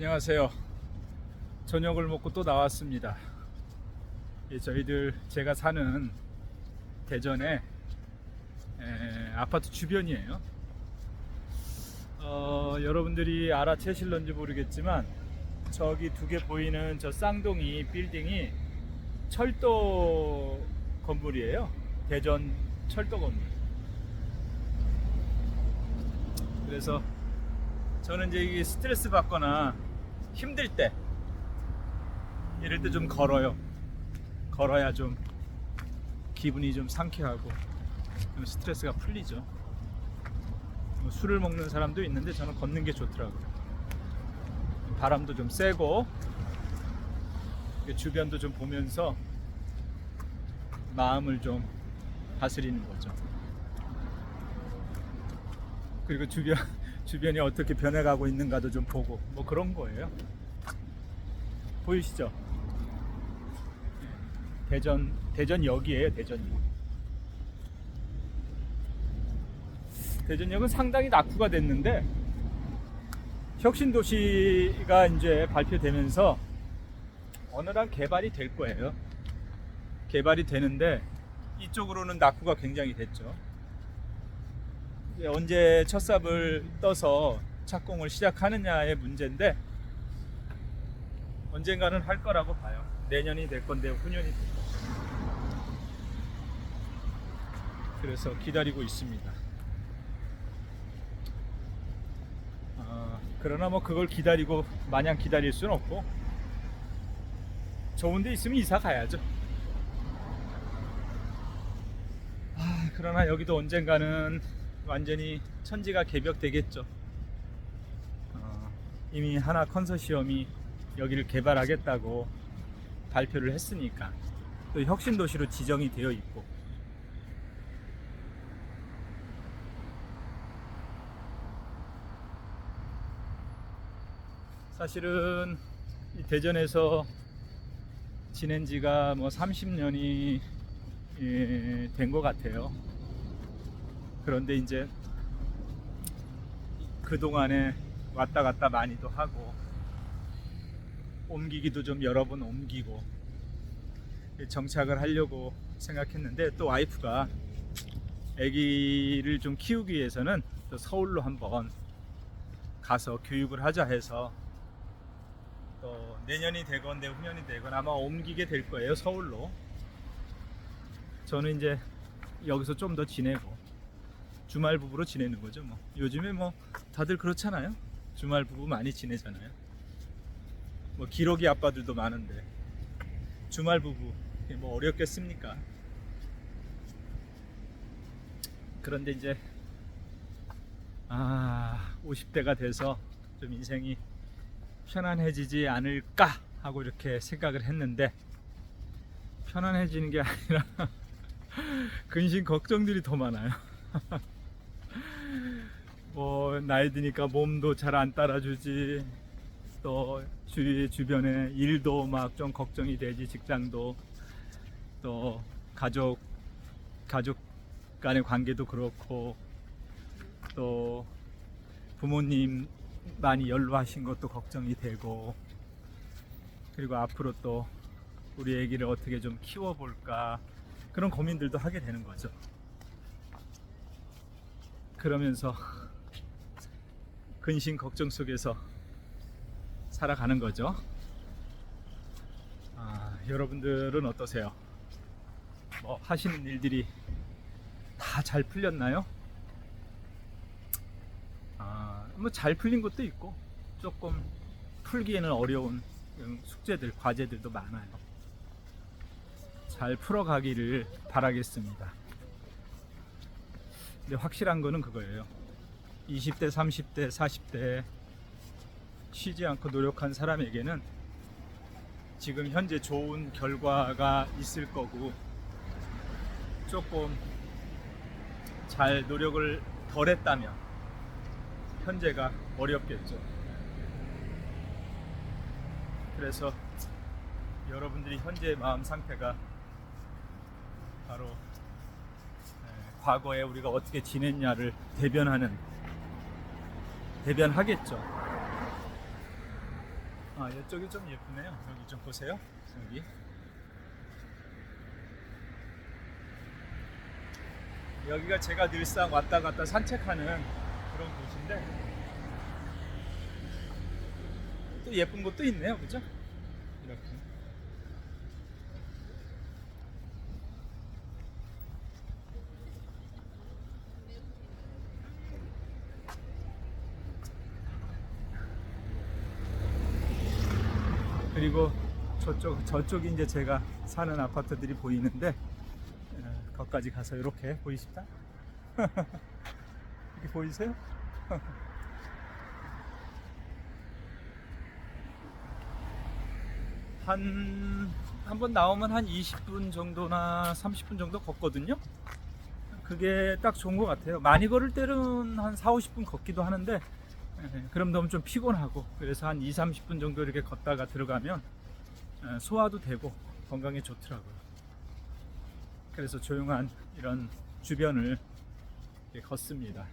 안녕하세요. 저녁을 먹고 또 나왔습니다. 예, 저희들 제가 사는 대전의 에, 아파트 주변이에요. 어, 여러분들이 알아채실런지 모르겠지만 저기 두 개 보이는 저 쌍둥이 빌딩이 철도 건물이에요. 대전 철도 건물. 그래서 저는 이제 스트레스 받거나 힘들 때 이럴 때 좀 걸어요. 걸어야 좀 기분이 좀 상쾌하고 좀 스트레스가 풀리죠. 뭐 술을 먹는 사람도 있는데 저는 걷는 게 좋더라고요. 바람도 좀 쐬고 주변도 좀 보면서 마음을 좀 다스리는 거죠. 그리고 주변 주변이 어떻게 변해가고 있는가도 좀 보고 뭐 그런 거예요. 보이시죠? 대전 대전역이에요. 대전역. 대전역은 상당히 낙후가 됐는데 혁신도시가 이제 발표되면서 어느 날 개발이 될 거예요. 개발이 되는데 이쪽으로는 낙후가 굉장히 됐죠. 이제 언제 첫 삽을 떠서 착공을 시작하느냐의 문제인데 언젠가는 할 거라고 봐요. 내년이 될 건데 후년이 될 건데. 그래서 기다리고 있습니다. 아, 그러나 뭐 그걸 기다리고 마냥 기다릴 수는 없고 좋은 데 있으면 이사 가야죠. 아, 그러나 여기도 언젠가는 완전히 천지가 개벽되겠죠. 어, 이미 하나 컨소시엄이 여기를 개발하겠다고 발표를 했으니까 또 혁신 도시로 지정이 되어 있고 사실은 이 대전에서 지낸 지가 뭐 30년이 된것 같아요. 그런데 이제 그동안에 왔다 갔다 많이도 하고 옮기기도 좀 여러 번 옮기고 정착을 하려고 생각했는데 또 와이프가 아기를 좀 키우기 위해서는 또 서울로 한번 가서 교육을 하자 해서 또 내년이 되건 내후년이 되건 아마 옮기게 될 거예요 서울로. 저는 이제 여기서 좀 더 지내고 주말 부부로 지내는 거죠 뭐. 요즘에 뭐 다들 그렇잖아요. 주말 부부 많이 지내잖아요. 뭐 기러기 아빠들도 많은데 주말 부부 뭐 어렵겠습니까? 그런데 이제 아 50대가 돼서 좀 인생이 편안해지지 않을까 하고 이렇게 생각을 했는데 편안해지는 게 아니라 근심 걱정들이 더 많아요. 뭐 나이 드니까 몸도 잘 안 따라주지. 또 주위 주변에 일도 막 좀 걱정이 되지 직장도. 또 가족 가족 간의 관계도 그렇고. 또 부모님 많이 연로하신 것도 걱정이 되고. 그리고 앞으로 또 우리 아기를 어떻게 좀 키워볼까. 그런 고민들도 하게 되는 거죠. 그러면서 근심 걱정 속에서 살아가는 거죠. 아, 여러분들은 어떠세요? 뭐 하시는 일들이 다 잘 풀렸나요? 아, 뭐 잘 풀린 것도 있고 조금 풀기에는 어려운 숙제들, 과제들도 많아요. 잘 풀어가기를 바라겠습니다. 근데 확실한 거는 그거예요. 20대, 30대, 40대 쉬지 않고 노력한 사람에게는 지금 현재 좋은 결과가 있을 거고 조금 잘 노력을 덜 했다면 현재가 어렵겠죠. 그래서 여러분들이 현재의 마음 상태가 바로 에, 과거에 우리가 어떻게 지냈냐를 대변하는 대변하겠죠. 아 이쪽이 좀 예쁘네요. 여기 좀 보세요. 여기. 여기가 제가 늘상 왔다 갔다 산책하는 그런 곳인데 또 예쁜 곳도 있네요, 그죠? 이렇게. 그리고 저쪽 저쪽이 이제 제가 사는 아파트들이 보이는데 어, 거기까지 가서 이렇게 보이십니까? 이렇게 보이세요? 한 한 번 나오면 한 20분 정도나 30분 정도 걷거든요. 그게 딱 좋은 것 같아요. 많이 걸을 때는 한 4, 50분 걷기도 하는데 예, 그럼 너무 좀 피곤하고 그래서 한 2, 30분 정도 이렇게 걷다가 들어가면 예, 소화도 되고 건강에 좋더라고요. 그래서 조용한 이런 주변을 걷습니다.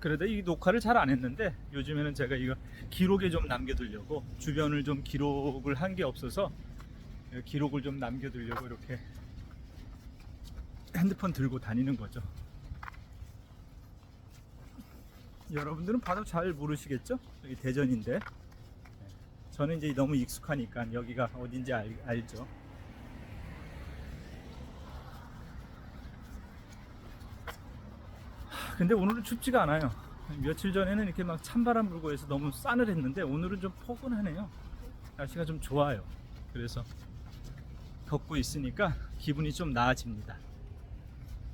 그래도 이 녹화를 잘 안 했는데 요즘에는 제가 이거 기록에 좀 남겨두려고 주변을 좀 기록을 한 게 없어서 기록을 좀 남겨두려고 이렇게 핸드폰 들고 다니는 거죠. 여러분들은 봐도 잘 모르시겠죠? 여기 대전인데 저는 이제 너무 익숙하니까 여기가 어딘지 알, 알죠. 하, 근데 오늘은 춥지가 않아요. 며칠 전에는 이렇게 막 찬바람 불고 해서 너무 싸늘했는데 오늘은 좀 포근하네요. 날씨가 좀 좋아요. 그래서 걷고 있으니까 기분이 좀 나아집니다.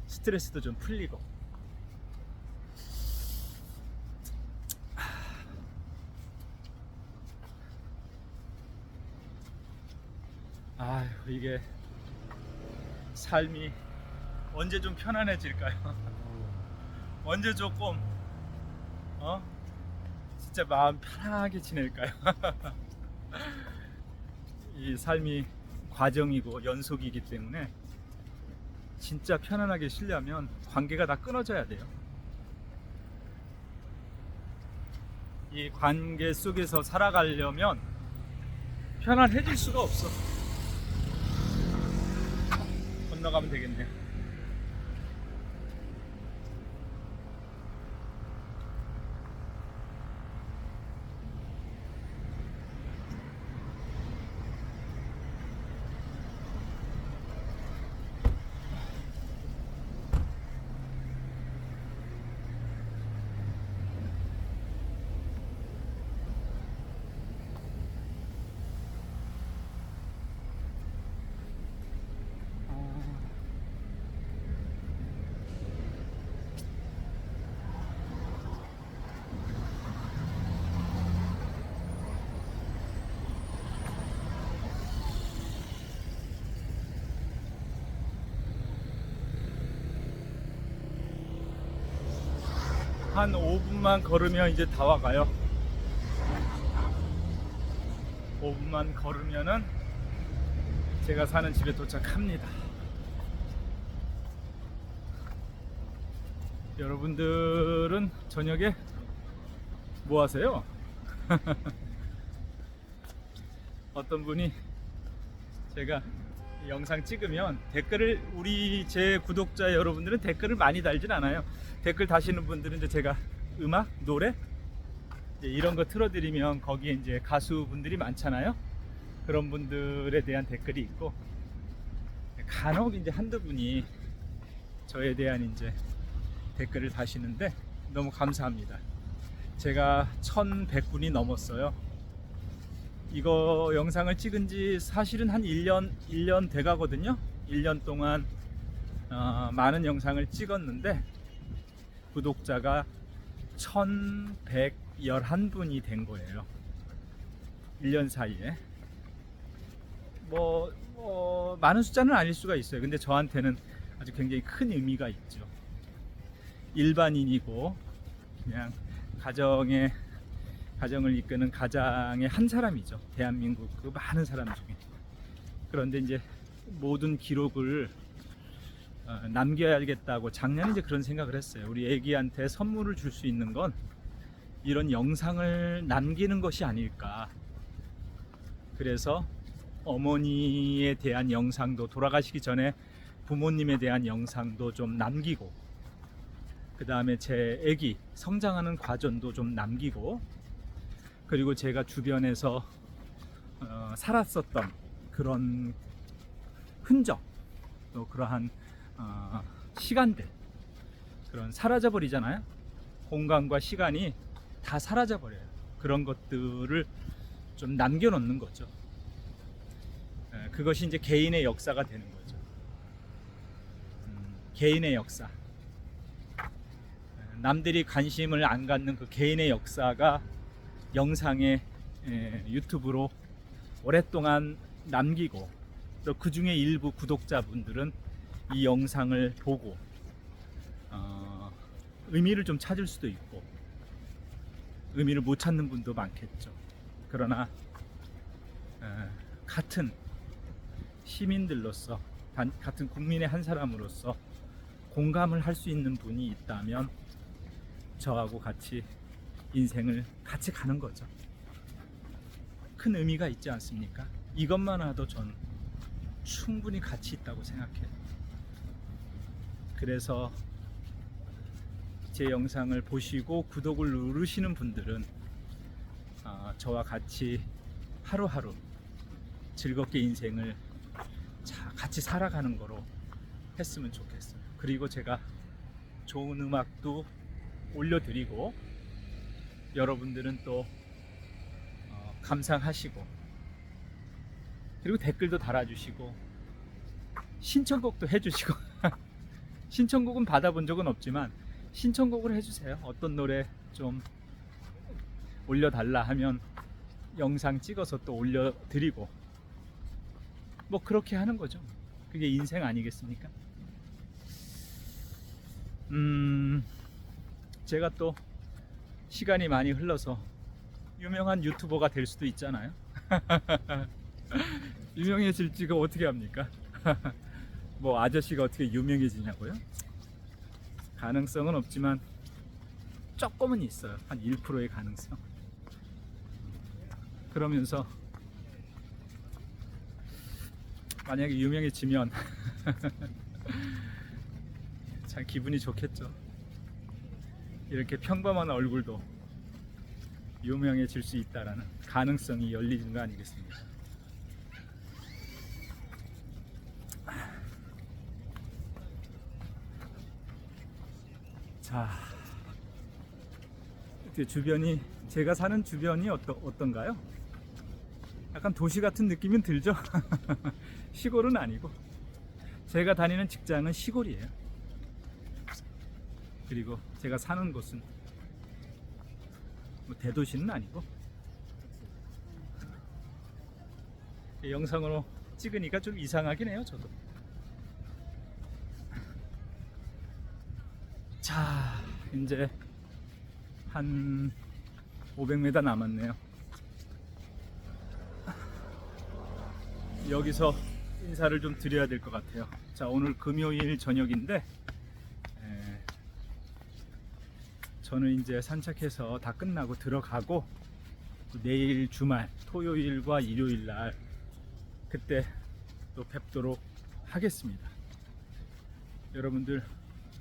스트레스도 좀 풀리고. 아휴 이게 삶이 언제 좀 편안해질까요? 언제 조금 어 진짜 마음 편하게 지낼까요? 이 삶이 과정이고 연속이기 때문에 진짜 편안하게 쉬려면 관계가 다 끊어져야 돼요. 이 관계 속에서 살아가려면 편안해질 수가 없어. 건너가면 되겠네요. 한 5분만 걸으면 이제 다 와가요. 5분만 걸으면은 제가 사는 집에 도착합니다. 여러분들은 저녁에 뭐 하세요? 어떤 분이 제가 이 영상 찍으면 댓글을 우리 제 구독자 여러분들은 댓글을 많이 달진 않아요. 댓글 다시는 분들은 이제 제가 음악, 노래 이제 이런 거 틀어드리면 거기에 이제 가수분들이 많잖아요. 그런 분들에 대한 댓글이 있고 간혹 이제 한두 분이 저에 대한 이제 댓글을 다시는데 너무 감사합니다. 제가 1100분이 넘었어요. 이거 영상을 찍은 지 사실은 한 1년, 1년 돼 가거든요. 1년 동안 어, 많은 영상을 찍었는데 구독자가 1111분이 된 거예요. 1년 사이에. 뭐, 뭐, 많은 숫자는 아닐 수가 있어요. 근데 저한테는 아주 굉장히 큰 의미가 있죠. 일반인이고, 그냥 가정의, 가정을 이끄는 가장의 한 사람이죠. 대한민국 그 많은 사람 중에. 그런데 이제 모든 기록을 어, 남겨야겠다고 작년에 이제 그런 생각을 했어요. 우리 애기한테 선물을 줄 수 있는 건 이런 영상을 남기는 것이 아닐까. 그래서 어머니에 대한 영상도 돌아가시기 전에 부모님에 대한 영상도 좀 남기고 그 다음에 제 애기 성장하는 과정도 좀 남기고 그리고 제가 주변에서 어, 살았었던 그런 흔적 또 그러한 어, 시간들 그런 사라져 버리잖아요. 공간과 시간이 다 사라져 버려요. 그런 것들을 좀 남겨놓는 거죠. 예, 그것이 이제 개인의 역사가 되는 거죠. 음, 개인의 역사. 예, 남들이 관심을 안 갖는 그 개인의 역사가 영상에 예, 유튜브로 오랫동안 남기고 또 그 중에 일부 구독자분들은 이 영상을 보고 어, 의미를 좀 찾을 수도 있고 의미를 못 찾는 분도 많겠죠. 그러나 에, 같은 시민들로서 단- 같은 국민의 한 사람으로서 공감을 할 수 있는 분이 있다면 저하고 같이 인생을 같이 가는 거죠. 큰 의미가 있지 않습니까? 이것만 해도 전 충분히 가치 있다고 생각해요. 그래서 제 영상을 보시고 구독을 누르시는 분들은 아, 저와 같이 하루하루 즐겁게 인생을 자- 같이 살아가는 거로 했으면 좋겠어요. 그리고 제가 좋은 음악도 올려드리고 여러분들은 또 어, 감상하시고 그리고 댓글도 달아주시고 신청곡도 해주시고 신청곡은 받아본 적은 없지만 신청곡을 해주세요. 어떤 노래 좀 올려달라 하면 영상 찍어서 또 올려드리고 뭐 그렇게 하는 거죠. 그게 인생 아니겠습니까? 음, 제가 또 시간이 많이 흘러서 유명한 유튜버가 될 수도 있잖아요. 유명해질지가 어떻게 합니까? 뭐 아저씨가 어떻게 유명해지냐고요? 가능성은 없지만 조금은 있어요. 한 1%의 가능성. 그러면서 만약에 유명해지면 참 기분이 좋겠죠. 이렇게 평범한 얼굴도 유명해질 수 있다라는 가능성이 열리는 거 아니겠습니까? 자, 주변이 제가 사는 주변이 어떠, 어떤가요? 약간 도시 같은 느낌은 들죠? 시골은 아니고 제가 다니는 직장은 시골이에요. 그리고 제가 사는 곳은 뭐 대도시는 아니고 영상으로 찍으니까 좀 이상하긴 해요, 저도. 자, 이제 한 500m 남았네요. 여기서 인사를 좀 드려야 될 것 같아요. 자, 오늘 금요일 저녁인데, 에, 저는 이제 산책해서 다 끝나고 들어가고, 또 내일 주말, 토요일과 일요일 날, 그때 또 뵙도록 하겠습니다. 여러분들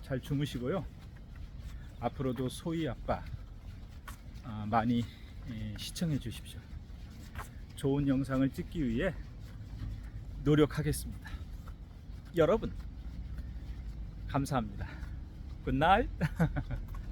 잘 주무시고요. 앞으로도 소희 아빠 아, 많이 예, 시청해 주십시오. 좋은 영상을 찍기 위해 노력하겠습니다. 여러분 감사합니다. 굿나잇.